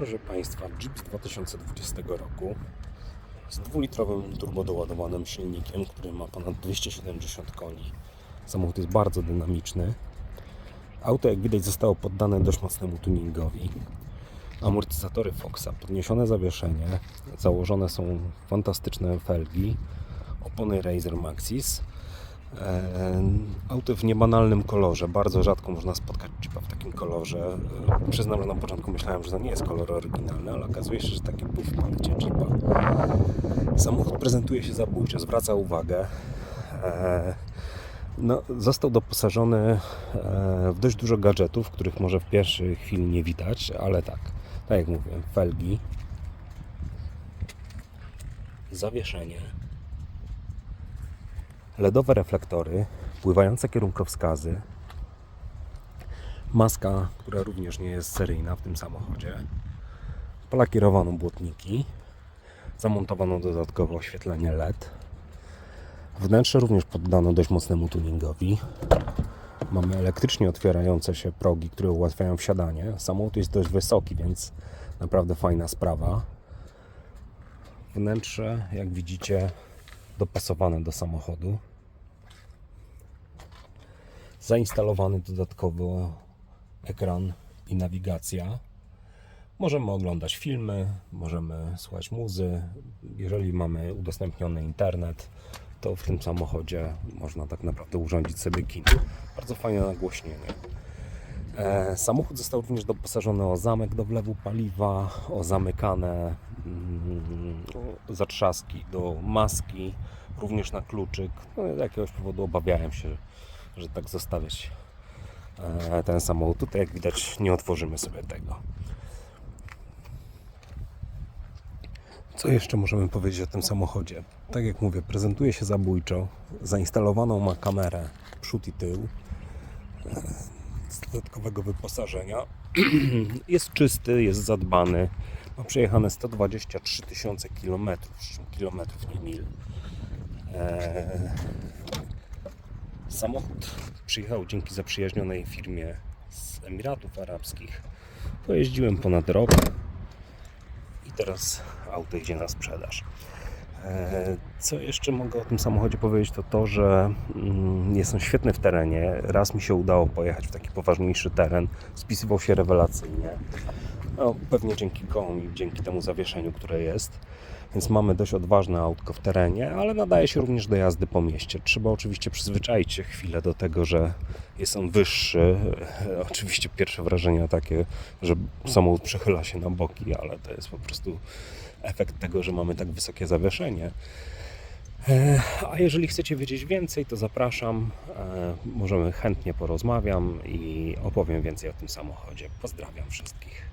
Proszę Państwa, Jeep z 2020 roku z dwulitrowym turbodoładowanym silnikiem, który ma ponad 270 koni. Samochód jest bardzo dynamiczny. Auto, jak widać, zostało poddane dość mocnemu tuningowi. Amortyzatory Foxa, podniesione zawieszenie, założone są fantastyczne felgi, opony Razer Maxis. E, Auto w niebanalnym kolorze. Bardzo rzadko można spotkać Jeepa w takim kolorze. E, Przyznam, że na początku myślałem, że to nie jest kolor oryginalny, ale okazuje się, że taki był w palecie Jeepa. Samochód prezentuje się zabójczo, zwraca uwagę. E, No, został doposażony w dość dużo gadżetów, których może w pierwszej chwili nie widać, ale tak, tak jak mówię, felgi, zawieszenie, LEDowe reflektory, pływające kierunkowskazy, maska, która również nie jest seryjna w tym samochodzie, polakierowano błotniki, zamontowano dodatkowo oświetlenie LED. Wnętrze również poddano dość mocnemu tuningowi. Mamy elektrycznie otwierające się progi, które ułatwiają wsiadanie. Samochód jest dość wysoki, więc naprawdę fajna sprawa. Wnętrze, jak widzicie, dopasowane do samochodu. Zainstalowany dodatkowo ekran i nawigacja. Możemy oglądać filmy, możemy słuchać muzy. Jeżeli mamy udostępniony internet, to w tym samochodzie można tak naprawdę urządzić sobie kino. Bardzo fajne nagłośnienie. E, Samochód został również doposażony o zamek do wlewu paliwa, o zamykane mm, zatrzaski do maski, również na kluczyk. No, z jakiegoś powodu obawiałem się, że tak zostawiać e, ten samochód. Tutaj, jak widać, nie otworzymy sobie tego. Co jeszcze możemy powiedzieć o tym samochodzie? Tak jak mówię, prezentuje się zabójczo. Zainstalowaną ma kamerę przód i tył e, z dodatkowego wyposażenia. jest czysty, jest zadbany. Ma przejechane 123 tysiące kilometrów, kilometrów nie mil. Eee, Samochód przyjechał dzięki zaprzyjaźnionej firmie z Emiratów Arabskich. Pojeździłem ponad rok i teraz auto idzie na sprzedaż. E, Co jeszcze mogę o tym samochodzie powiedzieć, to to, że mm, jest on świetny w terenie. Raz mi się udało pojechać w taki poważniejszy teren, spisywał się rewelacyjnie. No, pewnie dzięki kołom i dzięki temu zawieszeniu, które jest. Więc mamy dość odważne autko w terenie, ale nadaje się również do jazdy po mieście. Trzeba oczywiście przyzwyczaić się chwilę do tego, że jest on wyższy. E, Oczywiście pierwsze wrażenia takie, że samochód przechyla się na boki, ale to jest po prostu efekt tego, że mamy tak wysokie zawieszenie. E, A jeżeli chcecie wiedzieć więcej, to zapraszam. E, Możemy chętnie porozmawiam i opowiem więcej o tym samochodzie. Pozdrawiam wszystkich.